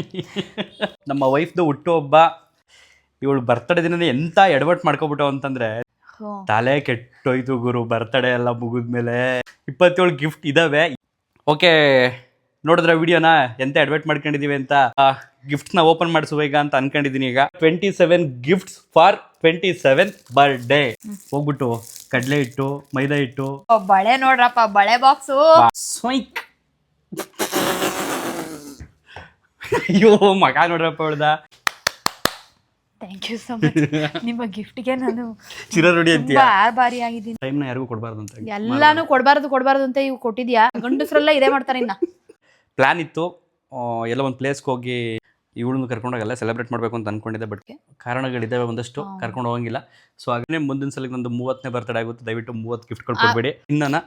ನಮ್ಮ ವೈಫ್ದು ಹುಟ್ಟುಹಬ್ಬ ಇವಳು ಬರ್ತಡೇ ದಿನ ಎಂತ ಎಡವಟ್ ಮಾಡ್ಕೊಬಿಟ್ಟು ಅಂತಂದ್ರೆ ತಲೆ ಕೆಟ್ಟೋಯ್ತು ಗುರು ಬರ್ತಡೇ ಎಲ್ಲ ಮುಗಿದ್ಮೇಲೆ ಇಪ್ಪತ್ತೇಳು ಗಿಫ್ಟ್ ಇದಾವೆ. ಓಕೆ ನೋಡಿದ್ರ ವಿಡಿಯೋನ ಎಂತ ಅಡ್ವೈಟ್ ಮಾಡ್ಕೊಂಡಿದೀವಿ ಅಂತ ಗಿಫ್ಟ್ನ ಓಪನ್ ಮಾಡಿಸುವ ಈಗ ಅಂತ ಅನ್ಕೊಂಡಿದೀನಿ ಈಗ. Twenty seven gifts for twenty seven birthday ಹೋಗ್ಬಿಟ್ಟು ಕಡಲೆ ಹಿಟ್ಟು ಮೈದಾ ಹಿಟ್ಟು. ಬಳೆ ನೋಡ್ರಪ್ಪ ಬಳೆ ಬಾಕ್ಸು ಸ್ವೈಕ್ ಅಯ್ಯೋ ಮಗ ನೋಡ್ರಪ್ಪ ಹೇಳ್ದ ಥ್ಯಾಂಕ್ ಯು ಸೊ ಮಚ್ ನಿಮ್ಮ ಗಿಫ್ಟ್ಗೆ ನಾನು ಚಿರರುಡಿ ಅಂತೀಯ? ಆರು ಬಾರಿ ಆಗಿದ್ದೀನಿ ಟೈಮ್ನ ಯಾರಿಗೂ ಕೊಡಬಾರ್ದು ಅಂತ ಎಲ್ಲಾನು ಕೊಡಬಾರ್ದು ಕೊಡಬಾರ್ದು ಅಂತ ಇವು ಕೊಟ್ಟಿದ್ಯಾ? ಗಂಡಸ್ರೆಲ್ಲ ಇದೇ ಮಾಡ್ತಾರೆ ಇನ್ನ. ಪ್ಲಾನ್ ಇತ್ತು. ಎಲ್ಲ ಒಂದು ಪ್ಲೇಸ್ಗೆ ಹೋಗಿ ಇವಳನ್ನು ಕರ್ಕೊಂಡೋಗಲ್ಲ ಸೆಲೆಬ್ರೇಟ್ ಮಾಡಬೇಕು ಅಂತ ಅನ್ಕೊಂಡಿದ್ದೆ ಬಟ್ ಕಾರಣಗಳಿದ್ದಾವೆ ಒಂದಷ್ಟು ಕರ್ಕೊಂಡು ಹೋಗಂಗಿಲ್ಲ. ಸೊ ಹಾಗೆ ಮುಂದಿನ ಸಲ ಒಂದು ಮೂವತ್ತನೇ ಬರ್ತಡೇ ಆಗುತ್ತೆ. ದಯವಿಟ್ಟು ಮೂವತ್ತು ಗಿಫ್ಟ್ ಕೊಡ್ಬೇಡಿ. ಇನ್ನ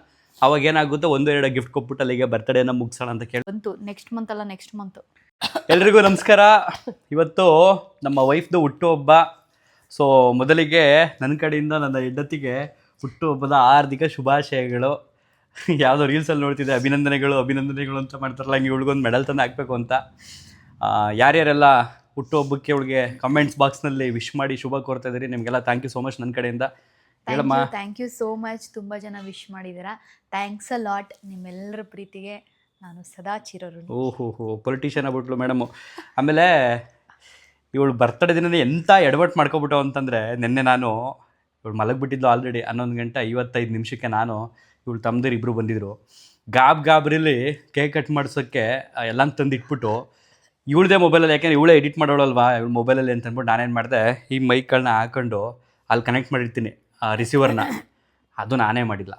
ಅವಾಗ ಏನಾಗುತ್ತೆ ಒಂದು ಎರಡು ಗಿಫ್ಟ್ ಕೊಟ್ಬಿಟ್ಟು ಅಲ್ಲಿಗೆ ಬರ್ತಡೇನ ಮುಗಿಸೋಣ ಅಂತ ಕೇಳಿ. ಬಂತು. ನೆಕ್ಸ್ಟ್ ಮಂತ್ ಅಲ್ಲ ನೆಕ್ಸ್ಟ್ ಮಂತ್ ಎಲ್ರಿಗೂ ನಮಸ್ಕಾರ. ಇವತ್ತು ನಮ್ಮ ವೈಫ್ದು ಹುಟ್ಟುಹಬ್ಬ. ಸೊ ಮೊದಲಿಗೆ ನನ್ನ ಕಡೆಯಿಂದ ನನ್ನ ಹೆಂಡತಿಗೆ ಹುಟ್ಟುಹಬ್ಬದ ಹಾರ್ದಿಕ ಶುಭಾಶಯಗಳು. ಯಾವುದೋ ರೀಲ್ಸಲ್ಲಿ ನೋಡ್ತಿದ್ದೆ ಅಭಿನಂದನೆಗಳು ಅಭಿನಂದನೆಗಳು ಅಂತ ಮಾಡ್ತಾರಲ್ಲ ಹಂಗೆ ಇವಳಿಗೊಂದು ಮೆಡಲ್ ತಂದು ಹಾಕಬೇಕು ಅಂತ. ಯಾರ್ಯಾರೆಲ್ಲ ಹುಟ್ಟುಹಬ್ಬಕ್ಕೆ ಅವಳಿಗೆ ಕಮೆಂಟ್ಸ್ ಬಾಕ್ಸ್ನಲ್ಲಿ ವಿಶ್ ಮಾಡಿ ಶುಭ ಕೋರ್ತಾ ಇದ್ದೀರಿ ನಿಮಗೆಲ್ಲ ಥ್ಯಾಂಕ್ ಯು ಸೋ ಮಚ್ ನನ್ನ ಕಡೆಯಿಂದ. ಹೇಳಮ್ಮ. ಥ್ಯಾಂಕ್ ಯು ಸೋ ಮಚ್ ತುಂಬ ಜನ ವಿಶ್ ಮಾಡಿದ್ದೀರಾ. ಥ್ಯಾಂಕ್ಸ್ ಅ ಲಾಟ್ ನಿಮ್ಮೆಲ್ಲರ ಪ್ರೀತಿಗೆ. ನಾನು ಸದಾ ಚಿರರು ಓಹೋ ಹೋ ಪೊಲಿಟಿಷಿಯನ್ ಆಗ್ಬಿಟ್ಲು ಮೇಡಮ್ ಆಮೇಲೆ ಇವಳು ಬರ್ತಡೇ ದಿನ ಎಂತ ಎಡವಟ್ ಮಾಡ್ಕೊಬಿಟ್ಟು ಅಂತಂದರೆ ನಿನ್ನೆ ನಾನು ಇವಳು ಮಲಗಿಬಿಟ್ಟಿದ್ಲು ಆಲ್ರೆಡಿ ಹನ್ನೊಂದು ಗಂಟೆ ಐವತ್ತೈದು ನಿಮಿಷಕ್ಕೆ ನಾನು ಇವಳು ತಮ್ಮದಿರು ಇಬ್ಬರು ಬಂದಿದ್ರು. ಗಾಬ್ ಗಾಬ್ರಿಲಿ ಕೇಕ್ ಕಟ್ ಮಾಡಿಸೋಕ್ಕೆ ಎಲ್ಲ ತಂದು ಇಟ್ಬಿಟ್ಟು ಇವಳದೇ ಮೊಬೈಲಲ್ಲಿ ಯಾಕೆಂದ್ರೆ ಇವಳೇ ಎಡಿಟ್ ಮಾಡೋಳಲ್ವಾ, ಇವಳು ಮೊಬೈಲಲ್ಲಿ ಅಂತ ಅಂದ್ಬಿಟ್ಟು ನಾನೇನು ಮಾಡಿದೆ, ಈ ಮೈಕ್ಗಳನ್ನ ಹಾಕೊಂಡು ಅಲ್ಲಿ ಕನೆಕ್ಟ್ ಮಾಡಿರ್ತೀನಿ ರಿಸೀವರ್ನ ಅದು ನಾನೇ ಮಾಡಿಲ್ಲ.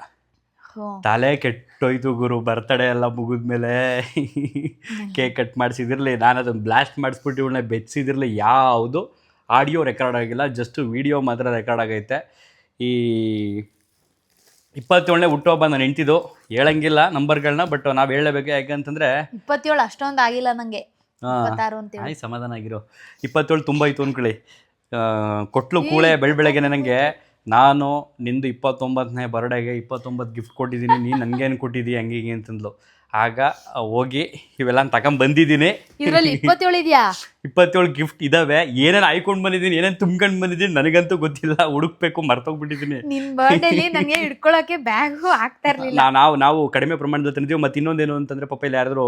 ತಲೆ ಕೆಟ್ಟೋಯ್ತು ಗುರು ಬರ್ತಡೇ ಎಲ್ಲ ಮುಗಿದ್ಮೇಲೆ ಕೇಕ್ ಕಟ್ ಮಾಡಿಸಿದಿರಲಿ ನಾನು ಅದನ್ನು ಬ್ಲಾಸ್ಟ್ ಮಾಡಿಸ್ಬಿಟ್ಟು ಇವಳನ್ನ ಬೆಚ್ಚಿದಿರಲಿ ಯಾವುದು ಆಡಿಯೋ ರೆಕಾರ್ಡ್ ಆಗಿಲ್ಲ ಜಸ್ಟ್ ವಿಡಿಯೋ ಮಾತ್ರ ರೆಕಾರ್ಡ್ ಆಗೈತೆ. ಈ ಇಪ್ಪತ್ತೇಳನೇ ಹುಟ್ಟುಹಬ್ಬ ನಾನು ಹೆಂಡ್ತಿದ್ದು ಹೇಳಂಗಿಲ್ಲ ನಂಬರ್ಗಳನ್ನ ಬಟ್ ನಾವು ಹೇಳಬೇಕು ಯಾಕಂತಂದ್ರೆ ಇಪ್ಪತ್ತೇಳು ಅಷ್ಟೊಂದು ಆಗಿಲ್ಲ ನಂಗೆ. ಆಯ್ತು ಸಮಾಧಾನ ಆಗಿರೋ. ಇಪ್ಪತ್ತೇಳು ತುಂಬ ಇತ್ತು ಅಂದ್ಕೊಳ್ಳಿ ಕೊಟ್ಲು ಕೂಳೆ ಬೆಳ್ ಬೆಳಗ್ಗೆನೆ ನನಗೆ. ನಾನು ನಿಂದು ಇಪ್ಪತ್ತೊಂಬತ್ತನೇ ಬರ್ಡೇಗೆ ಇಪ್ಪತ್ತೊಂಬತ್ತು ಗಿಫ್ಟ್ ಕೊಟ್ಟಿದ್ದೀನಿ ನೀನು ನನಗೇನು ಕೊಟ್ಟಿದ್ದೀಯ ಹಂಗೆ ಹಿಂಗೆ ಅಂತಂದ್ಲು. ಆಗ ಹೋಗಿ ಇವೆಲ್ಲ ತಗೊಂಡ್ ಬಂದಿದ್ದೀನಿ. ಇದ್ರಲ್ಲಿ ಇಪ್ಪತ್ತೇಳು ಇದೆಯಾ? ಇಪ್ಪತ್ತೇಳು ಗಿಫ್ಟ್ ಇದಾವೆ. ಏನೇನು ಆಯ್ಕೊಂಡು ಬಂದಿದ್ದೀನಿ ಏನೇನು ತುಂಬ್ಕೊಂಡು ಬಂದಿದ್ದೀನಿ ನನಗಂತೂ ಗೊತ್ತಿಲ್ಲ. ಹುಡುಕ್ಬೇಕು ಮರ್ತೋಗ್ಬಿಟ್ಟಿದ್ದೀನಿ. ನಿನ್ ಬರ್ಡೇಲಿ ನನಗೆ ಹಿಡ್ಕೊಳಕ್ಕೆ ಬ್ಯಾಗು ಆಗ್ತಾ ಇರ್ಲಿಲ್ಲ. ನಾವು ನಾವು ಕಡಿಮೆ ಪ್ರಮಾಣದಲ್ಲಿ ತಂದಿದ್ದೀವಿ ಮತ್ತೆ ಇನ್ನೊಂದೇನು ಅಂತಂದ್ರೆ ಪಾಪ ಇಲ್ಲಿ ಯಾರಾದರೂ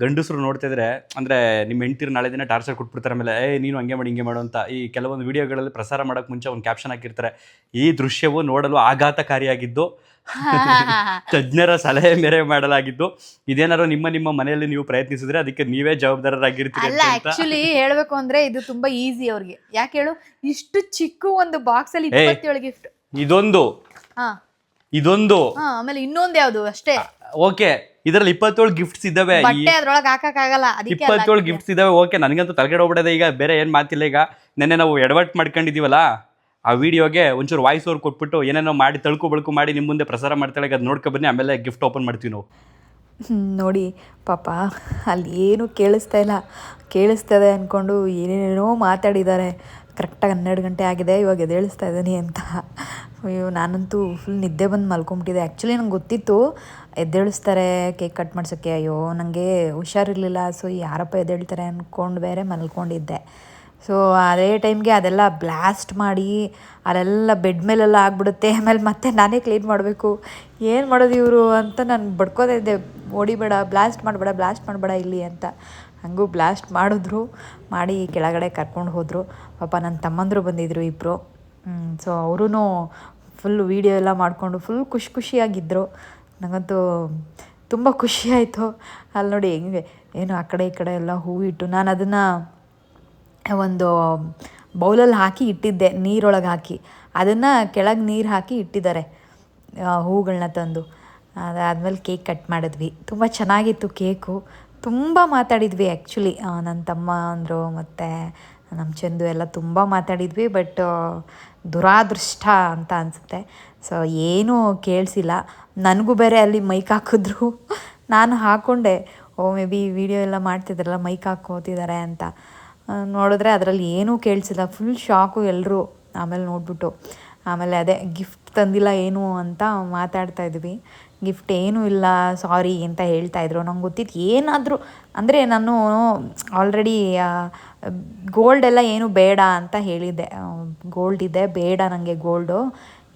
ಗಂಡಸರು ನೋಡ್ತಿದ್ರೆ ಅಂದರೆ ನಿಮ್ಮ ಹೆಂಡ್ತಿರು ನಾಳೆ ದಿನ ಟಾರ್ಚರ್ ಕೊಟ್ಬಿಡ್ತಾರೆ ಆಮೇಲೆ ಏ ನೀನು ಹಂಗೆ ಮಾಡಿ ಹಿಂಗೆ ಮಾಡು ಅಂತ ಈ ಕೆಲವೊಂದು ವಿಡಿಯೋಗಳಲ್ಲಿ ಪ್ರಸಾರ ಮಾಡೋಕ್ಕೆ ಮುಂಚೆ ಒಂದು ಕ್ಯಾಪ್ಷನ್ ಹಾಕಿರ್ತಾರೆ. ಈ ದೃಶ್ಯವು ನೋಡಲು ಆಘಾತಕಾರಿಯಾಗಿದ್ದು ತಜ್ಞರ ಸಲಹೆ ಮೇರೆ ಮಾಡಲಾಗಿದ್ದು ಇದೇನಾರು ನಿಮ್ಮ ನಿಮ್ಮ ಮನೆಯಲ್ಲಿ ನೀವು ಪ್ರಯತ್ನಿಸಿದ್ರೆ ಅದಕ್ಕೆ ನೀವೇ ಜವಾಬ್ದಾರರಾಗಿರ್ತೀರಿ ಅಲ್ಲ ಆಕ್ಚುಲಿ ಹೇಳ್ಬೇಕು ಅಂದ್ರೆ ಇದು ತುಂಬಾ ಈಸಿ ಅವ್ರಿಗೆ. ಯಾಕೆ ಹೇಳು? ಇಷ್ಟು ಚಿಕ್ಕ ಒಂದು ಬಾಕ್ಸ್ ಅಲ್ಲಿ. ಇಪ್ಪತ್ತೇಳು ಗಿಫ್ಟ್ ಇದೊಂದು. ಇದೊಂದು. ಆಮೇಲೆ ಇನ್ನೊಂದು ಯಾವ್ದು? ಅಷ್ಟೇ. ಓಕೆ. ಇದರಲ್ಲಿ ಇಪ್ಪತ್ತೇಳು ಗಿಫ್ಟ್ಸ್ ಇದ್ದಾವೆ. ಬಟ್ಟೆ ಅದ್ರೊಳಗೆ ಅದಕ್ಕೆ ಇಪ್ಪತ್ತೇಳು ಗಿಫ್ಟ್ಸ್ ಇದಾವೆ ಓಕೆ ನನಗಂತೂ ತಲೆಗಡೆ ಹೋಗ್ಬಿಡದೆ ಈಗ ಬೇರೆ ಏನು ಮಾತಿಲ್ಲ ಈಗ. ನೆನ್ನೆ ನಾವು ಎಡವಟ್ ಮಾಡ್ಕೊಂಡಿದ್ದೀವಲ್ಲ ಆ ವಿಡಿಯೋಗೆ ಒಂಚೂರು ವಾಯ್ಸ್ ಓವರ್ ಕೊಟ್ಬಿಟ್ಟು ಏನೇನೋ ಮಾಡಿ ತಳ್ಕು ಬಳ್ಕು ಮಾಡಿ ನಿಮ್ಮ ಮುಂದೆ ಪ್ರಸಾರ ಮಾಡ್ತಾಳೆ ಅದು ನೋಡ್ಕೊ ಬನ್ನಿ ಆಮೇಲೆ ಗಿಫ್ಟ್ ಓಪನ್ ಮಾಡ್ತೀವಿ ನಾವು. ನೋಡಿ ಪಾಪ ಅಲ್ಲಿ ಏನು ಕೇಳಿಸ್ತಾ ಇಲ್ಲ. ಕೇಳಿಸ್ತದೆ ಅಂದ್ಕೊಂಡು ಏನೇನೇನೋ ಮಾತಾಡಿದ್ದಾರೆ. ಕರೆಕ್ಟಾಗಿ ಹನ್ನೆರಡು ಗಂಟೆ ಆಗಿದೆ ಇವಾಗ ಎದೇಳಿಸ್ತಾ ಇದ್ದೀನಿ ಅಂತ. ಅಯ್ಯೋ ನಾನಂತೂ ಫುಲ್ ನಿದ್ದೆ ಬಂದು ಮಲ್ಕೊಂಬಿಟ್ಟಿದೆ. ಆ್ಯಕ್ಚುಲಿ ನಂಗೆ ಗೊತ್ತಿತ್ತು ಎದ್ದೇಳಿಸ್ತಾರೆ, ಕೇಕ್ ಕಟ್ ಮಾಡ್ಸೋಕ್ಕೆ ಅಯ್ಯೋ ನನಗೆ ಹುಷಾರಿರಲಿಲ್ಲ. ಸೊ, ಯಾರಪ್ಪ ಎದ್ದೇಳ್ತಾರೆ ಅಂದ್ಕೊಂಡು ಬೇರೆ ಮಲ್ಕೊಂಡಿದ್ದೆ. ಸೊ, ಅದೇ ಟೈಮ್ಗೆ ಅದೆಲ್ಲ ಬ್ಲಾಸ್ಟ್ ಮಾಡಿ, ಅಲ್ಲೆಲ್ಲ ಬೆಡ್ ಮೇಲೆಲ್ಲ ಆಗ್ಬಿಡುತ್ತೆ. ಆಮೇಲೆ ಮತ್ತೆ ನಾನೇ ಕ್ಲೀನ್ ಮಾಡಬೇಕು. ಏನು ಮಾಡೋದು ಇವರು ಅಂತ ನಾನು ಬಡ್ಕೋತಾ ಇದ್ದೆ. ಓಡಿಬೇಡ, ಬ್ಲಾಸ್ಟ್ ಮಾಡಬೇಡ ಬ್ಲಾಸ್ಟ್ ಮಾಡಬೇಡ ಇಲ್ಲಿ ಅಂತ. ಹಂಗೂ ಬ್ಲಾಸ್ಟ್ ಮಾಡಿದ್ರು, ಮಾಡಿ ಕೆಳಗಡೆ ಕರ್ಕೊಂಡು ಹೋದರು. ಪಾಪ ನನ್ನ ತಮ್ಮಂದರು ಬಂದಿದ್ದರು ಇಬ್ಬರು ಸೊ ಅವರೂ ಫುಲ್ ವೀಡಿಯೋ ಎಲ್ಲ ಮಾಡಿಕೊಂಡು ಫುಲ್ ಖುಷಿ ಖುಷಿಯಾಗಿದ್ದರು ನನಗಂತೂ ತುಂಬ ಖುಷಿ ಆಯಿತು. ಅಲ್ಲಿ ನೋಡಿ ಹೆಂಗೆ, ಏನು ಆ ಕಡೆ ಈ ಕಡೆ ಎಲ್ಲ ಹೂವಿಟ್ಟು ನಾನು ಅದನ್ನು ಒಂದು ಬೌಲಲ್ಲಿ ಹಾಕಿ ಇಟ್ಟಿದ್ದೆ, ನೀರೊಳಗೆ ಹಾಕಿ. ಅದನ್ನು ಕೆಳಗೆ ನೀರು ಹಾಕಿ ಇಟ್ಟಿದ್ದಾರೆ ಹೂಗಳನ್ನ ತಂದು. ಅದಾದಮೇಲೆ ಕೇಕ್ ಕಟ್ ಮಾಡಿದ್ವಿ. ತುಂಬ ಚೆನ್ನಾಗಿತ್ತು ಕೇಕು. ತುಂಬ ಮಾತಾಡಿದ್ವಿ ಆ್ಯಕ್ಚುಲಿ ನನ್ನ ತಮ್ಮ ಅಂದರು ಮತ್ತು ನಮ್ಮ ಚಂದು ಎಲ್ಲ ತುಂಬ ಮಾತಾಡಿದ್ವಿ, ಬಟ್, ದುರಾದೃಷ್ಟ ಅಂತ ಅನಿಸುತ್ತೆ. ಸೊ, ಏನೂ ಕೇಳಿಸಿಲ್ಲ. ನನಗೂ ಬೇರೆ ಅಲ್ಲಿ ಮೈಕ್ ಹಾಕಿದ್ರು. ನಾನು ಹಾಕ್ಕೊಂಡೆ ಓ ಮೇ ಬಿ ವಿಡಿಯೋ ಎಲ್ಲ ಮಾಡ್ತಿದ್ರಲ್ಲ ಮೈಕ್ ಹಾಕೋತಿದ್ದಾರೆ ಅಂತ. ನೋಡಿದ್ರೆ ಅದರಲ್ಲಿ ಏನೂ ಕೇಳಿಸಿಲ್ಲ. ಫುಲ್ ಶಾಕು ಎಲ್ಲರೂ ಆಮೇಲೆ ನೋಡ್ಬಿಟ್ಟು. ಆಮೇಲೆ ಅದೇ ಗಿಫ್ಟ್ ತಂದಿಲ್ಲ ಏನು ಅಂತ ಮಾತಾಡ್ತಾ ಇದ್ವಿ. ಗಿಫ್ಟ್ ಏನೂ ಇಲ್ಲ ಸಾರಿ ಅಂತ ಹೇಳ್ತಾಯಿದ್ರು ನಂಗೆ ಗೊತ್ತಿತ್ತು ಏನಾದರೂ, ಅಂದರೆ ನಾನು ಆಲ್ರೆಡಿ ಗೋಲ್ಡ್ ಎಲ್ಲ ಏನು ಬೇಡ ಅಂತ ಹೇಳಿದ್ದೆ. ಗೋಲ್ಡ್ ಇದೆ, ಬೇಡ ನನಗೆ ಗೋಲ್ಡು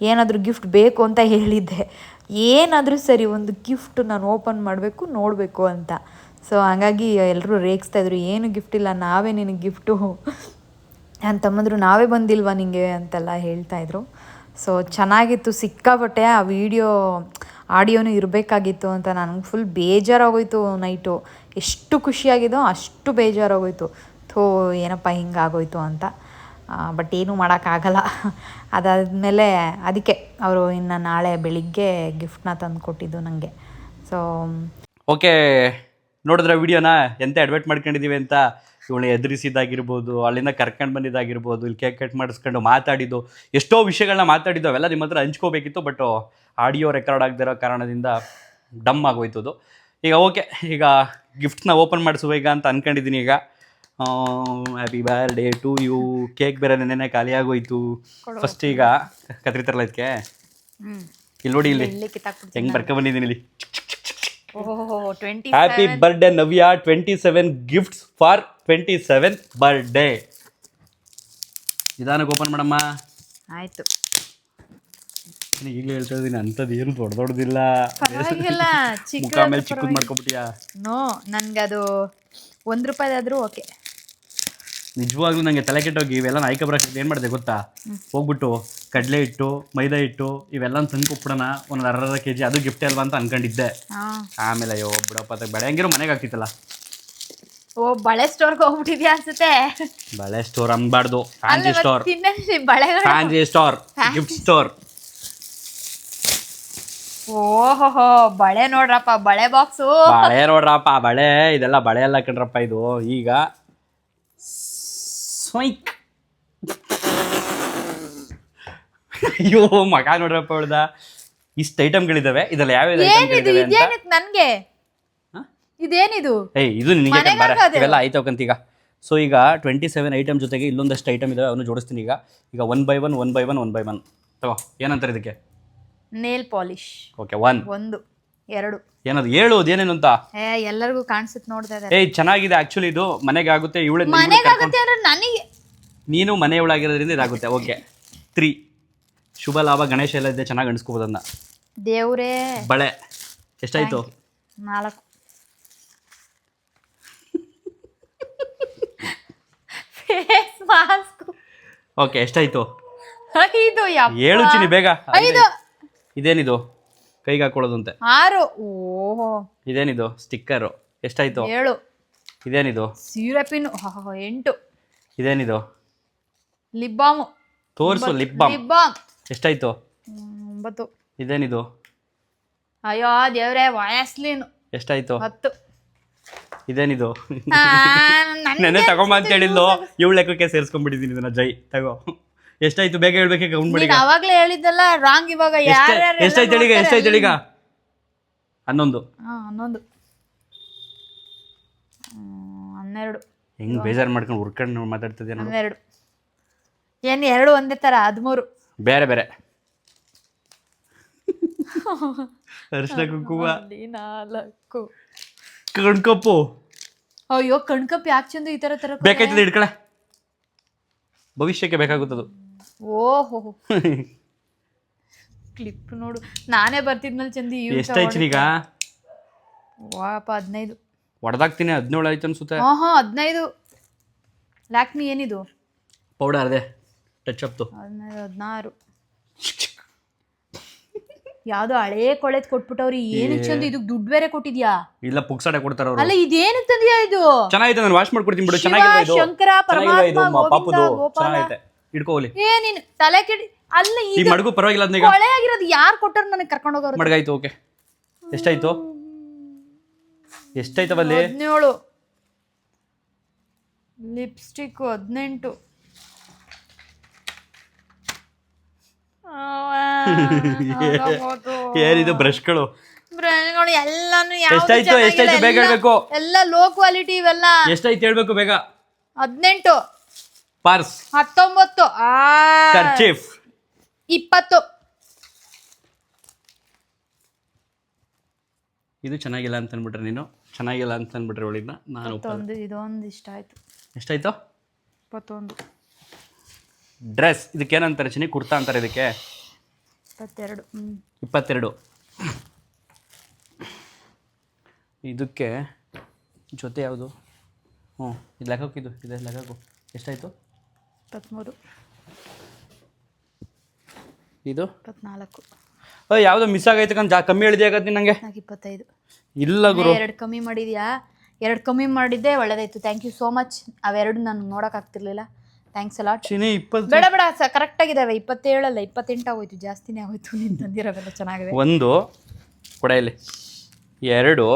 ಏನಾದರೂ ಗಿಫ್ಟ್ ಬೇಕು ಅಂತ ಹೇಳಿದ್ದೆ. ಏನಾದರೂ ಸರಿ ಒಂದು ಗಿಫ್ಟ್ ನಾನು ಓಪನ್ ಮಾಡಬೇಕು, ನೋಡಬೇಕು ಅಂತ. ಸೊ ಹಾಗಾಗಿ ಎಲ್ಲರೂ ರೇಗಿಸ್ತಾಯಿದ್ರು ಏನು ಗಿಫ್ಟ್ ಇಲ್ಲ, ನಾವೇ ನಿನಗೆ ಗಿಫ್ಟು ನನ್ನ ತಮ್ಮಂದ್ರು, ನಾವೇ ಬಂದಿಲ್ವಾ ನಿಂಗೆ? ಅಂತೆಲ್ಲ ಹೇಳ್ತಾಯಿದ್ರು ಸೊ ಚೆನ್ನಾಗಿತ್ತು, ಸಿಕ್ಕಾಪಟ್ಟೆ ಆ ವಿಡಿಯೋ, ಆಡಿಯೋನು ಇರಬೇಕಾಗಿತ್ತು ಅಂತ. ನನಗೆ ಫುಲ್ ಬೇಜಾರಾಗೋಯ್ತು ನೈಟು ಎಷ್ಟು ಖುಷಿಯಾಗಿದೋ ಅಷ್ಟು ಬೇಜಾರಾಗೋಯ್ತು. ಥೋ, ಏನಪ್ಪ ಹಿಂಗಾಗೋಯ್ತು ಅಂತ. ಬಟ್ ಏನೂ ಮಾಡೋಕ್ಕಾಗಲ್ಲ. ಅದಾದಮೇಲೆ ಅದಕ್ಕೆ ಅವರು ಇನ್ನು ನಾಳೆ ಬೆಳಿಗ್ಗೆ ಗಿಫ್ಟ್ನ ತಂದು ಕೊಟ್ಟಿದ್ದು ನನಗೆ ಸೊ ಓಕೆ ನೋಡಿದ್ರೆ ವಿಡಿಯೋನ ಎಂತ ಅಡ್ವೈಟ್ ಮಾಡ್ಕೊಂಡಿದ್ದೀವಿ ಅಂತ? ಇವಳು ಎದುರಿಸಿದ್ದಾಗಿರ್ಬೋದು, ಅಲ್ಲಿಂದ ಕರ್ಕೊಂಡು ಬಂದಿದ್ದಾಗಿರ್ಬೋದು, ಇಲ್ಲಿ ಕೇಕ್ ಕಟ್ ಮಾಡಿಸ್ಕೊಂಡು ಮಾತಾಡಿದ್ದು, ಎಷ್ಟೋ ವಿಷಯಗಳನ್ನ ಮಾತಾಡಿದ್ದು ಅವೆಲ್ಲ ನಿಮ್ಮ ಹತ್ರ ಹಂಚ್ಕೋಬೇಕಿತ್ತು ಬಟ್ ಆಡಿಯೋ ರೆಕಾರ್ಡ್ ಆಗದಿರೋ ಕಾರಣದಿಂದ ಡಮ್ ಆಗೋಯ್ತದು ಈಗ ಓಕೆ ಈಗ ಗಿಫ್ಟ್ನ ಓಪನ್ ಮಾಡಿಸುವ ಅಂತ ಅನ್ಕೊಂಡಿದ್ದೀನಿ ಈಗ. Happy birthday to you cake ಬೇರೆ ನೆನೆ ಖಾಲಿ ಆಗೋಯ್ತು ಫಸ್ಟ್ ಈಗ ಕತ್ರಿತಾರಲ್ಲ ಇದಕ್ಕೆ? ಇಲ್ಲಿ ನೋಡಿ ಇಲ್ಲಿ. ಹೆಂಗ್ ಬರ್ಕ ಬಂದಿದ್ದೀನಿ ಇಲ್ಲಿ? Happy birthday Navya twenty seven gifts for twenty seven birthday ನಿಧಾನಕ್ಕೆ ಓಪನ್ ಮಾಡಮ್ಮ. ಆಯ್ತು. ಈಗಲೇ ಹೇಳ್ತಾ ಇದ್ದೀನಿ ಅಂಥದ್ದು ಏನು ದೊಡ್ಡ ದೊಡ್ಡದಿಲ್ಲ. ಪರವಾಗಿಲ್ಲ ಮುಖ ಮೇಲೆ ಚಿಕ್ಕದ್ ಮಾಡ್ಕೊಬಿಟ್ಟಿಯಾ? ನೋ ನನ್ಗೆ ಅದು ಒಂದು ರೂಪಾಯಿದಾದ್ರೂ ಓಕೆ ನಿಜವಾಗ್ಲೂ ನನಗೆ ತಲೆ ಕೆಟ್ಟೋಗಿ ಇವೆಲ್ಲ ನಾಯ್ಕ ಬರೋಕ್ಕೆ ಏನು ಮಾಡಿದೆ ಗೊತ್ತಾ? ಹೋಗ್ಬಿಟ್ಟು ಕಡಲೆ ಹಿಟ್ಟು ಮೈದಾ ಹಿಟ್ಟು ಇವೆಲ್ಲ ತಂದ್ಕೊಟ್ಬಿಡೋಣ ಒಂದು ಅರ್ಧ ಕೆ ಜಿ ಅದು ಗಿಫ್ಟ್ ಅಲ್ವಾ ಅಂತ ಅನ್ಕೊಂಡಿದ್ದೆ. ಆಮೇಲೆ ಅಯ್ಯೋ ಬಿಡಪ್ಪ ಬೇಡ. ಹೆಂಗಿರೋ ಮನೆಗೆ ಆಗ್ತಿತ್ತಲ್ಲ ಓ ಬಳೆ ಸ್ಟೋರ್ಗೆ ಹೋಗ್ಬಿಟ್ಟಿದ್ಯಾ ಅನ್ಸುತ್ತೆ? ಬಳೆ ಸ್ಟೋರ್ ಅನ್ಬಾರ್ದು. Fancy store. ಬಳೆಗಳು ಫ್ಯಾನ್ಸಿ ಸ್ಟೋರ್. Gift store. ಓಹೋ ಬಳೆ ನೋಡ್ರಪ್ಪ ಬಳೆ ಬಾಕ್ಸು. ಬಳೆ ನೋಡ್ರಪ್ಪ ಬಳೆ. ಇದೆಲ್ಲ ಬಳೆ ಎಲ್ಲ ಕಣ್ರಪ್ಪ ಇದು. ಈಗ ಸ್ವೈಕ್ ಅಯ್ಯೋ ಮಗ ನೋಡ್ರಪ್ಪ ಹೊಡ್ದ ಇಷ್ಟು ಐಟಮ್ಗಳಿದಾವೆ ಇದೆಲ್ಲ ಯಾವ ಏನಿದು? ನನ್ಗೆ? ಇದೇನಿದು? ಏಯ್ ಇದು ನಿನಗೆ ಮನೆಗೆ ಬಾರೆ. ಹಾಕೋದು. ಇವೆಲ್ಲ ಆಯ್ತು ಈಗ. ಸೊ ಈಗ ಟ್ವೆಂಟಿ ಸೆವೆನ್ ಐಟಮ್ ಜೊತೆಗೆ ಇಲ್ಲೊಂದಷ್ಟು ಐಟಮ್ ಇದಾವೆ ಅವನು ಜೋಡಿಸ್ತೀನಿ ಈಗ. ಈಗ one by one one by one one by one ತಗೋ ಏನಂತಾರೆ ಇದಕ್ಕೆ? ನೇಲ್ ಪಾಲಿಶ್ ಓಕೆ ಒನ್ ಒಂದು. ಎರಡು. ಏನದು ಹೇಳು ಅದೇನೇನು ಅಂತ? ಏ ಎಲ್ಲರಿಗೂ ಕಾಣಿಸುತ್ತೆ ನೋಡ್ತಾ ಇದ್ದಾರೆ ಏಯ್ ಚೆನ್ನಾಗಿದೆ ಆಕ್ಚುಲಿ ಇದು. ಮನೆಗೆ ಆಗುತ್ತೆ ಇವಳೆ ಮನೆಗಾಗುತ್ತೆ ಅಂದ್ರೆ ನನಗೆ ನೀನು ಮನೆಯೊಳಗಿರೋದ್ರಿಂದ ಇದಾಗುತ್ತೆ. ಓಕೆ. ತ್ರೀ ಶುಭ ಲಾಭ ಗಣೇಶ ಎಲ್ಲ ಇದೆ ಚೆನ್ನಾಗಿ ಅದನ್ನ ದೇವ್ರೇ. ಬಳೆ. ಎಷ್ಟಾಯ್ತು? ನಾಲ್ಕು. ಫೇಸ್ ಮಾಸ್ಕ್ ಓಕೆ ಎಷ್ಟಾಯ್ತು? ಐದು ಯಪ್ಪ. ಏಳು ಚಿನಿ ಬೇಗ. ಐದು. ಇದೇನಿದು? ಕೈಗೆ ಹಾಕೊಳ್ಳೋದಂತೆ. ಆರು. ಓಹೋ ಇದೇನಿದು? ಸ್ಟಿಕ್ಕರು. ಎಷ್ಟಾಯ್ತು? ಏಳು. ಇದೇನಿದು? ಸಿರಪಿನ್ ಎಂಟು. ಇದೇನಿದು? Lip balm. ತೋರಿಸು ಲಿಪ್ ಬಾಮ್. Lip balm. ಎಷ್ಟಾಯ್ತು? ಒಂಬತ್ತು. ಇದೇನಿದು? ಅಯ್ಯೋ ದೇವ್ರೆ ವಯಸ್ಲಿನ್. ಎಷ್ಟಾಯ್ತು? ಹತ್ತು. ಇದೇನಿದು? ನೆನ್ನೆ ತಗೊಂಬ ಅಂತ ಹೇಳಿದ್ಲು. ಇವಳು ಲೆಕ್ಕಕ್ಕೆ ಸೇರಿಸ್ಕೊಂಡ್ಬಿಟ್ಟಿದ್ದೀನಿ ಇದನ್ನ. ಜೈ. ತಗೋ. ಎಷ್ಟಾಯ್ತು? ಬೇಗ ಹೇಳ್ಬೇಕೀಗ ಕೌಂಟ್ ಮಾಡಿ ನೀನ್ ಅವಾಗ್ಲೇ ಹೇಳಿದ್ದಲ್ಲ ರಾಂಗ್ ಇವಾಗ ಯಾರು ಎಷ್ಟಾಯ್ತು ಹೇಳೀಗ ಎಷ್ಟಾಯ್ತು ಹೇಳೀಗ ಹನ್ನೊಂದು. ಹಾ ಹನ್ನೊಂದು. ಹ್ಮ್, ಹನ್ನೆರಡು. ಹೆಂಗ್ ಬೇಜಾರ್ ಮಾಡ್ಕೊಂಡು ಹುರ್ಕೊಂಡು ಮಾತಾಡ್ತಿದ್ದೆ ನೋಡು ಹನ್ನೆರಡು. ಏನ್ ಎರಡು ಒಂದೇ ತರ ಹದಿಮೂರು. ಬೇರೆ ಬೇರೆ. ಅರಿಶಿನ ಕುಂಕುಮ. ನಾಲ್ಕು. ಕಣ್ಕಪ್ಪು. ಅಯ್ಯೋ ಕಣ್ಕಪ್ ಯಾಕೆ ಚಂದ ಈ ತರ ತರ ಬೇಕಾಯ್ತದೆ ಇಡ್ಕಳೆ ಭವಿಷ್ಯಕ್ಕೆ ಬೇಕಾಗುತ್ತದು. ಓಹೋ. ಕ್ಲಿಪ್ ನೋಡು. ನಾನೇ ಬರ್ತಿದ್ಮೇಲೆ ಚಂದ ಎಷ್ಟಾಯ್ತು ಈಗ? ವಾಪ ಹದಿನೈದು. ಹೊಡೆದಾಕ್ತೀನಿ ಹದಿನೇಳು ಆಯ್ತು ಅನ್ಸುತ್ತೆ. ಹಾ ಹಾ ಹದಿನೈದು. ಲ್ಯಾಕ್ಮಿ ಏನಿದು? ಪೌಡರ್ ಅದೇ ಟಚ್ ಅಪ್ತು ಹದಿನೈದು ಹದಿನಾರು. ಯಾವ್ದೋ ಹಳೇ ಕೊಳೆದ್ ಕೊಟ್ಬಿಟ್ಟವ್ರಿ. ಏನಕ್ಕೆ ಚಂದ ಇದಕ್ಕೆ ದುಡ್ಡು ಬೇರೆ ಕೊಟ್ಟಿದ್ಯಾ? ಇಲ್ಲ ಪುಕ್ಸಾಡೆ ಕೊಡ್ತಾರ ಅವರು. ಅಲ್ಲ ಇದೇನಕ್ಕೆ ತಂದಿಯಾ ಇದು? ಚೆನ್ನಾಗಿದೆ ನಾನು ವಾಶ್ ಮಾಡ್ಕೊಡ್ತೀನಿ ಬಿಡು. ಚೆನ್ನಾಗಿದೆ ಇದು? ಶಂಕರ, ಪರಮಾತ್ಮ, ಮ- ಪಾಪುದು? ಗೋಪಾಲ. ಏ ನೀನ್ ತಲೆ ಕೆಡಿ ಅಲ್ಲ ಈ ಇದು ಮಡಗು ಪರವಾಗಿಲ್ಲ ಅದನ್ನ ಈಗ ಕೊಳೆ ಆಗಿರೋದು ಯಾರು ಕೊಟ್ಟರು ನನಗೆ ಕರ್ಕೊಂಡು ಹೋಗೋರು? ಮಡಗಾಯ್ತು ಓಕೆ. ಎಷ್ಟಾಯ್ತು? ಎಷ್ಟಾಯ್ತವಲ್ಲಿ ಹದಿನೇಳು. ಲಿಪ್ಸ್ಟಿಕ್ ಹದಿನೆಂಟು. ಏನಿದು ಬ್ರಷ್ಗಳು ಬ್ರ್ಯಾಂಡ್ಗಳು ಎಲ್ಲಾನು ಎಷ್ಟಾಯ್ತು? ಎಷ್ಟಾಯ್ತು? ಬೇಗ ಹೇಳ್ಬೇಕು. ಎಲ್ಲ ಲೋ ಕ್ವಾಲಿಟಿ ಇವೆಲ್ಲ. ಎಷ್ಟಾಯ್ತು ಹೇಳ್ಬೇಕು ಬೇಗ. ಹದಿನೆಂಟು. ಪಾರ್ಸ್. ಹತ್ತೊಂಬತ್ತು. ಆ. ಕರ್ಚೀಫ್ ಇಪ್ಪತ್ತು. ಇದು ಚೆನ್ನಾಗಿಲ್ಲ ಅಂತ ಅಂದ್ಬಿಟ್ರೆ ನೀನು? ಚೆನ್ನಾಗಿಲ್ಲ ಅಂತ ಅಂದ್ಬಿಟ್ರೆ ಒಳಗಿನ ನಾನು ಇದೊಂದು ಇಷ್ಟ ಆಯ್ತು. ಎಷ್ಟಾಯ್ತು? ಇಪ್ಪತ್ತೊಂದು. ಡ್ರೆಸ್. ಇದಕ್ಕೇನಂತಾರೆ ಚಿನಿ ಕುರ್ತಾ ಅಂತಾರೆ ಇದಕ್ಕೆ. ಇಪ್ಪತ್ತೆರಡು. ಇಪ್ಪತ್ತೆರಡು. ಇದಕ್ಕೆ ಜೊತೆ ಯಾವುದು? ಹ್ಞೂ ಇದು ಲೆಕ್ಕಕ್ಕಿದು. ಇದೆ ಲೆಕ್ಕಕ್ಕೂ. ಎಷ್ಟಾಯಿತು? ಇಪ್ಪತ್ತ್ಮೂರು ಇದು? ಇಪ್ಪತ್ನಾಲ್ಕು ಓ ಯಾವುದೋ ಮಿಸ್ ಆಗೈತೆ ಜಾ ಕಮ್ಮಿ ಹೇಳಿದೆ ಆಗತ್ತೆ ನನಗೆ ನಾಲ್ಕು ಇಪ್ಪತ್ತೈದು. ಇಲ್ಲ ಗುರು. ಎರಡು ಕಮ್ಮಿ ಮಾಡಿದ್ಯಾ? ಎರಡು ಕಮ್ಮಿ ಮಾಡಿದ್ದೆ ಒಳ್ಳೇದಾಯ್ತು. ಥ್ಯಾಂಕ್ ಯು ಸೋ ಮಚ್ ಅವೆರಡು ನಾನು ನೋಡೋಕ್ಕಾಗ್ತಿರ್ಲಿಲ್ಲ ಥ್ಯಾಂಕ್ಸ್ ಅಲಾಟ್ ಚಿನಿ ಇಪ್ಪತ್ತು ಬೇಡ ಬೇಡ ಸ ಕರೆಕ್ಟಾಗಿದ್ದಾವೆ ಇಪ್ಪತ್ತೇಳಲ್ಲ ಇಪ್ಪತ್ತೆಂಟು ಆಗೋಯ್ತು. ಜಾಸ್ತಿನೇ ಆಗೋಯ್ತು. ನೀನು ತಂದಿರೋವೆಲ್ಲ ಚೆನ್ನಾಗಿದೆ. ಒಂದು ಕೊಡ ಇಲ್ಲಿ. ಎರಡು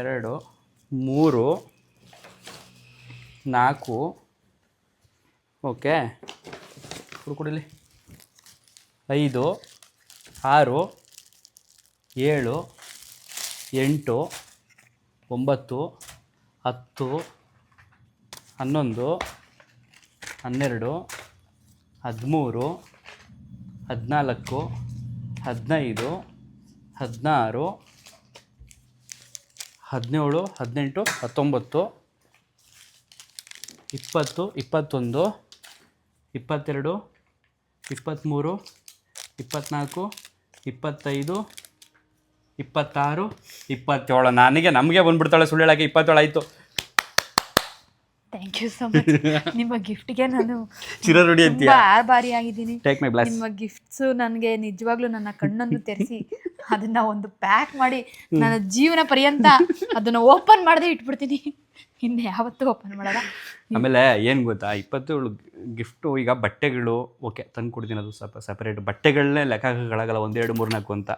ಎರಡು ಮೂರು ನಾಲ್ಕು. ಓಕೆ. ಕೊಡಿಲಿ ಐದು, ಆರು, ಏಳು, ಎಂಟು, ಒಂಬತ್ತು, ಹತ್ತು, ಹನ್ನೊಂದು, ಹನ್ನೆರಡು, ಹದಿಮೂರು, ಹದಿನಾಲ್ಕು, ಹದಿನೈದು, ಹದಿನಾರು, ಹದಿನೇಳು, ಹದಿನೆಂಟು, ಹತ್ತೊಂಬತ್ತು ಇಪ್ಪತ್ತು, ಇಪ್ಪತ್ತೊಂದು, ಇಪ್ಪತ್ತೆರಡು, ಇಪ್ಪತ್ತ್ಮೂರು, ಇಪ್ಪತ್ತ್ನಾಲ್ಕು, ಇಪ್ಪತ್ತೈದು, ಇಪ್ಪತ್ತಾರು, ಇಪ್ಪತ್ತೇಳು. ನನಗೆ ನಮಗೆ ಬಂದುಬಿಡ್ತಾಳೆ ಸುಳ್ಳು ಹೇಳೋಕ್ಕೆ ಇಪ್ಪತ್ತೇಳು ಆಯಿತು. ಥ್ಯಾಂಕ್ ಯು ಸೊ ಮಚ್ ನಿಮ್ಮ ಗಿಫ್ಟ್ಗೆ ನಾನು ಚಿರರುಡಿ ಅಂತೀಯ? ಬಾರಿ ಆಗಿದ್ದೀನಿ. ಟೇಕ್ ಮೈ ಬ್ಲಾಸ್ ನಿಮ್ಮ ಗಿಫ್ಟ್ಸು ನನಗೆ ನಿಜವಾಗ್ಲೂ ನನ್ನ ಕಣ್ಣನ್ನು ತೆರೆಸಿ ಅದನ್ನ ಒಂದು ಪ್ಯಾಕ್ ಮಾಡಿ ನನ್ನ ಜೀವನ ಪರ್ಯಂತ ಅದನ್ನ ಓಪನ್ ಮಾಡದೆ ಇಟ್ಬಿಡ್ತೀನಿ. ಇನ್ನು ಯಾವತ್ತೂ ಓಪನ್ ಮಾಡಲ್ಲ. ಆಮೇಲೆ ಏನು ಗೊತ್ತಾ? ಇಪ್ಪತ್ತೇಳು ಗಿಫ್ಟು ಈಗ ಬಟ್ಟೆಗಳು ಓಕೆ ತಂದು ಕೊಡ್ತೀನಿ ಅದು ಸ್ವಲ್ಪ ಸಪ್ರೇಟ್ ಬಟ್ಟೆಗಳನ್ನೇ ಲೆಕ್ಕ ಹಾಕೋಕ್ಕಾಗಲ್ಲ ಒಂದೆರಡು ಮೂರು ನಾಲ್ಕು ಅಂತ.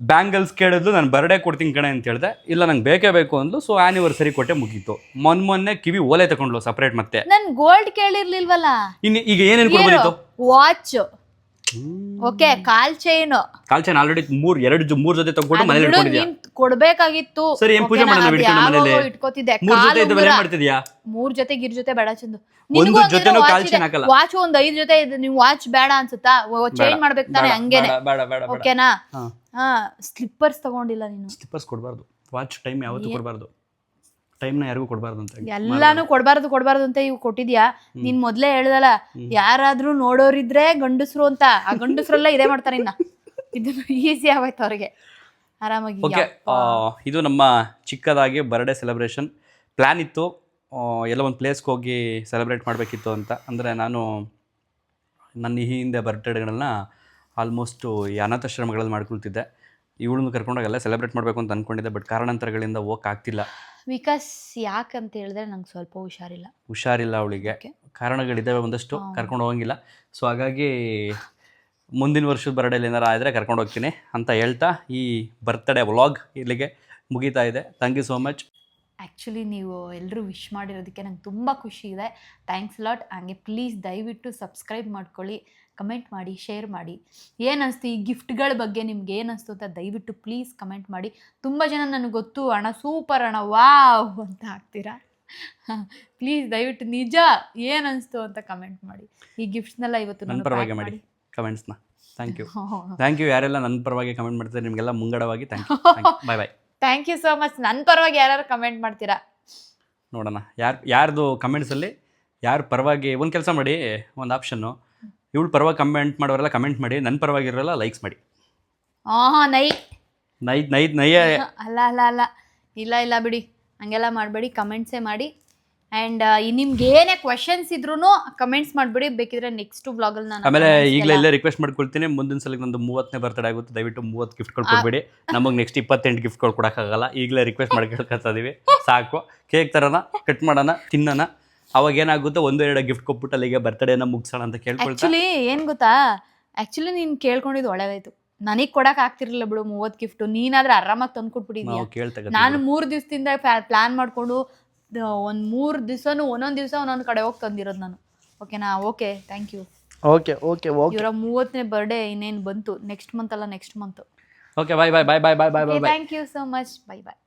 ಬ್ಯಾಂಗಲ್ಸ್ ಕೇಳಿದ್ಲು ನಾನು ಬರ್ಡೇ ಕೊಡ್ತೀನಿ ಕಣೆ ಅಂತ ಹೇಳಿದೆ. ಇಲ್ಲ ನಂಗೆ ಬೇಕೇ ಬೇಕು ಅಂದ್ಲು. ಸೊ ಆನಿವರ್ಸರಿ ಕೊಟ್ಟೆ ಮುಗೀತು. ಮೊನ್ ಮೊನ್ನೆ ಕಿವಿ ಓಲೆ ತಗೊಂಡ್ಲು ಸಪ್ರೇಟ್ ಮತ್ತೆ. ನನ್ ಗೋಲ್ಡ್ ಕೇಳಿರ್ಲಿಲ್ವಲ್ಲ? ಇನ್ನು ಈಗ ಏನೇನು ಕೊಡ್ಬೋದಿತ್ತು ವಾಚ್ ಓಕೆ ಕಾಲ್ ಚೈನ್ ಕಾಲ್ ಚೈನ್ ಆಲ್ರೆಡಿ ಮೂರ್ ಎರಡು ಮೂರ್ ಜೊತೆ ತಗೊಂಡು ಮನೇಲಿ ಇಟ್ಕೊಂಡಿದ್ಯಾ? ಕೊಡ್ಬೇಕಾಗಿತ್ತು. ಸರಿ, ಏನ್ ಪೂಜೆ? ಮಾಡೋಣ ಅದ್ ಬಿಡ್ಕೊಂಡು ಮನೇಲಿ? ಇಟ್ಕೋತಿದ್ದೆ. ಮೂರು ಜೊತೆ ಇದ್ದವೆಲ್ಲ. ಏನ್ ಮಾಡ್ತಿದ್ಯಾ? ಮೂರ್ ಜೊತೆ ಗಿರ್ ಜೊತೆ ಬೇಡ ಚಂದು. ಒಂದು ಜೊತೆನೂ ಕಾಲ್ ಚೈನ್ ಹಾಕಲ್ಲ. ವಾಚ್ ಒಂದ್ ಐದ್ ಜೊತೆ ಇದೆ. ನೀವು ವಾಚ್ ಬೇಡ ಅನ್ಸುತ್ತಾ? ಚೈನ್ ಮಾಡ್ಬೇಕು ತಾನೆ ಹಂಗೇನೆ. ಓಕೆನಾ ಹಾ ಸ್ಲಿಪ್ಪರ್ಸ್ ತಗೊಂಡಿಲ್ಲ ನೀನು. ಸ್ಲಿಪ್ಪರ್ಸ್ ಕೊಡಬಾರ್ದು. ವಾಚ್ ಟೈಮ್ ಯಾವತ್ತೂ ಕೊಡಬಾರ್ದು. ಟೈಮ್ನ ಯಾರಿಗೂ ಕೊಡಬಾರ್ದು ಅಂತ ಎಲ್ಲಾನು ಕೊಡಬಾರ್ದು ಕೊಡಬಾರ್ದು ಅಂತ ಇವು ಕೊಟ್ಟಿದ್ಯಾ? ನೀನ್ ಮೊದ್ಲೇ ಹೇಳ್ದಲ್ಲ ಯಾರಾದ್ರೂ ನೋಡೋರಿದ್ರೆ ಗಂಡಸ್ರು ಅಂತ. ಆ ಗಂಡಸ್ರೆಲ್ಲ ಇದೇ ಮಾಡ್ತಾರೆ ಇನ್ನ. ಇದನ್ನು ಈಸಿ ಆಗೋಯ್ತು ಅವ್ರಿಗೆ. ಆರಾಮಾಗಿ ಓಕೆ ಇದು ನಮ್ಮ ಚಿಕ್ಕದಾಗಿ ಬರ್ಡೇ ಸೆಲೆಬ್ರೇಷನ್ ಪ್ಲ್ಯಾನ್ ಇತ್ತು. ಎಲ್ಲ ಒಂದು ಪ್ಲೇಸ್ಗೆ ಹೋಗಿ ಸೆಲೆಬ್ರೇಟ್ ಮಾಡಬೇಕಿತ್ತು ಅಂತ. ಅಂದರೆ ನಾನು ನನ್ನ ಈ ಹಿಂದೆ ಬರ್ತ್ಡೇಗಳನ್ನ ಆಲ್ಮೋಸ್ಟು ಈ ಅನಾಥಾಶ್ರಮಗಳಲ್ಲಿ ಮಾಡ್ಕೊಳ್ತಿದ್ದೆ. ಇವಳನ್ನು ಕರ್ಕೊಂಡೋಗಿ ಎಲ್ಲ ಸೆಲೆಬ್ರೇಟ್ ಮಾಡಬೇಕು ಅಂತ ಅಂದ್ಕೊಂಡಿದ್ದೆ ಬಟ್ ಕಾರಣಾಂತರಗಳಿಂದ ಹೋಗಕ್ಕೆ ಆಗ್ತಿಲ್ಲ. ವಿಕಾಸ್ ಅಂತ ಹೇಳಿದ್ರೆ ನಂಗೆ ಸ್ವಲ್ಪ ಹುಷಾರಿಲ್ಲ. ಹುಷಾರಿಲ್ಲ ಅವಳಿಗೆ. ಕಾರಣಗಳಿದ್ದಾವೆ ಒಂದಷ್ಟು ಕರ್ಕೊಂಡು ಹೋಗಂಗಿಲ್ಲ. ಸೊ ಹಾಗಾಗಿ ಮುಂದಿನ ವರ್ಷದ ಬರ್ಡೇಲಿ ಏನಾರು ಆದರೆ ಕರ್ಕೊಂಡು ಹೋಗ್ತೀನಿ ಅಂತ ಹೇಳ್ತಾ ಈ ಬರ್ತ್ಡೇ ವ್ಲಾಗ್ ಇಲ್ಲಿಗೆ ಮುಗೀತಾ ಇದೆ. Thank you so much actually ನೀವು ಎಲ್ಲರೂ ವಿಶ್ ಮಾಡಿರೋದಕ್ಕೆ ನಂಗೆ ತುಂಬ ಖುಷಿ ಇದೆ. ಥ್ಯಾಂಕ್ಸ್ ಲಾಟ್ ಹಾಗೆ ಪ್ಲೀಸ್ ದಯವಿಟ್ಟು ಸಬ್ಸ್ಕ್ರೈಬ್ ಮಾಡ್ಕೊಳ್ಳಿ ಕಮೆಂಟ್ ಮಾಡಿ ಶೇರ್ ಮಾಡಿ. ಏನಿಸ್ತು ಈ ಗಿಫ್ಟ್ಗಳ ಬಗ್ಗೆ ನಿಮ್ಗೆ ಏನಿಸ್ತು ಅಂತ ದಯವಿಟ್ಟು ಪ್ಲೀಸ್ ಕಮೆಂಟ್ ಮಾಡಿ. ತುಂಬ ಜನ ನನಗೆ ಗೊತ್ತು ಅಣ್ಣ ಸೂಪರ್ ಅಣ್ಣ ವಾವ್ ಅಂತ ಹಾಕ್ತೀರಾ? ಪ್ಲೀಸ್ ದಯವಿಟ್ಟು ನಿಜ ಏನು ಅನಿಸ್ತು ಅಂತ ಕಮೆಂಟ್ ಮಾಡಿ. ಈ ಗಿಫ್ಟ್ಸ್ನೆಲ್ಲ ಇವತ್ತು ನನ್ನ ನಾನು ಪರವಾಗಿ ಮಾಡಿ. ಕಮೆಂಟ್ಸ್ನ ಥ್ಯಾಂಕ್ ಯು ಥ್ಯಾಂಕ್ ಯು ಯಾರೆಲ್ಲ ನನ್ನ ಪರವಾಗಿ ಕಮೆಂಟ್ ಮಾಡ್ತಾರೆ ನಿಮಗೆಲ್ಲ ಮುಂಗಡವಾಗಿ thank you bye bye thank you so much ನನ್ನ ಪರವಾಗಿ ಯಾರು ಕಮೆಂಟ್ ಮಾಡ್ತೀರಾ? ನೋಡೋಣ. ಯಾರು ಯಾರ್ದು ಕಮೆಂಟ್ಸಲ್ಲಿ ಯಾರು ಪರವಾಗಿ ಒಂದು ಕೆಲಸ ಮಾಡಿ ಒಂದು ಆಪ್ಷನ್ನು ಇವಳು ಪರವಾಗಿ ಕಮೆಂಟ್ ಮಾಡೋರೆಲ್ಲ ಕಮೆಂಟ್ ಮಾಡಿ ನನ್ನ ಪರವಾಗಿರೋಲ್ಲ ಲೈಕ್ಸ್ ಮಾಡಿ. ಹಾಂ ನೈ. ನೈ ನೈ ನಯ್ಯ ಅಲ್ಲ ಅಲ್ಲ ಅಲ್ಲ. ಇಲ್ಲ ಇಲ್ಲ ಬಿಡಿ. ಹಂಗೆಲ್ಲ ಮಾಡಬೇಡಿ. ಕಮೆಂಟ್ಸೇ ಮಾಡಿ. ಆ್ಯಂಡ್ ನಿಮ್ಗೆ ಏನೇ ಕ್ವಶನ್ಸ್ ಇದ್ರೂ ಕಮೆಂಟ್ಸ್ ಮಾಡ್ಬಿಡಿ. ಬೇಕಿದ್ರೆ ನೆಕ್ಸ್ಟ್ ವ್ಲಾಗಲ್ಲಿ ನಾನು ಆಮೇಲೆ ಈಗಲೇ ಎಲ್ಲ- ರಿಕ್ವೆಸ್ಟ್ ಮಾಡ್ಕೊಳ್ತೀನಿ. ಮುಂದಿನ ಸಲ ನಂದು ಮೂವತ್ತನೇ ಬರ್ತಡೇ ಆಗುತ್ತೆ. ದಯವಿಟ್ಟು ಮೂವತ್ತು ಗಿಫ್ಟ್ಗಳು ಕೊಡ್ಬೇಡಿ. ನಮಗೆ ನೆಕ್ಸ್ಟ್ ಇಪ್ಪತ್ತೆಂಟು ಗಿಫ್ಟ್ಗಳು ಕೊಡೋಕ್ಕಾಗಲ್ಲ. ಈಗಲೇ ರಿಕ್ವೆಸ್ಟ್ ಮಾಡಿ ಕೇಳ್ಕೊತಾ ಇದೀವಿ ಸಾಕು. ಕೇಕ್ ತರೋಣ ಕಟ್ ಮಾಡೋಣ ತಿನ್ನೋಣ. ಅವಾಗ ಏನಾಗುತ್ತೆ? ಒಂದು ಎರಡು ಗಿಫ್ಟ್ ಕೊಟ್ಬಿಟ್ಟು ಅಲ್ಲಿಗೆ ಬರ್ತಡೇನ ಮುಗಿಸೋಣ ಅಂತ ಕೇಳ್ಕೊಳ್ತಾ. ಏನ್ ಏನು ಗೊತ್ತಾ? ಆಕ್ಚುಲಿ ನೀನು ಕೇಳ್ಕೊಂಡಿದ್ದು ಒಳ್ಳೇದಾಯ್ತು. ನನಗೆ ಕೊಡಕ್ ಆಗ್ತಿರ್ಲಿಲ್ಲ ಬಿಡು ಮೂವತ್ತು ಗಿಫ್ಟ್ ನೀನಾದ್ರೆ ಆರಾಮಾಗಿ ತಂದು ಕೊಟ್ಬಿಟ್ಟಿದ್ಯಾ ನಾನು ಮೂರು ದಿವಸದಿಂದ ಪ್ಲಾನ್ ಮಾಡಿಕೊಂಡು ಒಂದು ಮೂರು ದಿವಸನೂ ಒಂದೊಂದು ದಿವಸ ಒಂದೊಂದು ಕಡೆ ಹೋಗಿ ತಂದಿರೋದು ನಾನು. ಓಕೆನಾ? Okay thank you okay okay okay ಇವರ ಮೂವತ್ತನೇ ಬರ್ಡೇ ಇನ್ನೇನು ಬಂತು? ನೆಕ್ಸ್ಟ್ ಮಂತ್ ಅಲ್ಲ next month okay bye bye bye bye bye bye thank you so much bye bye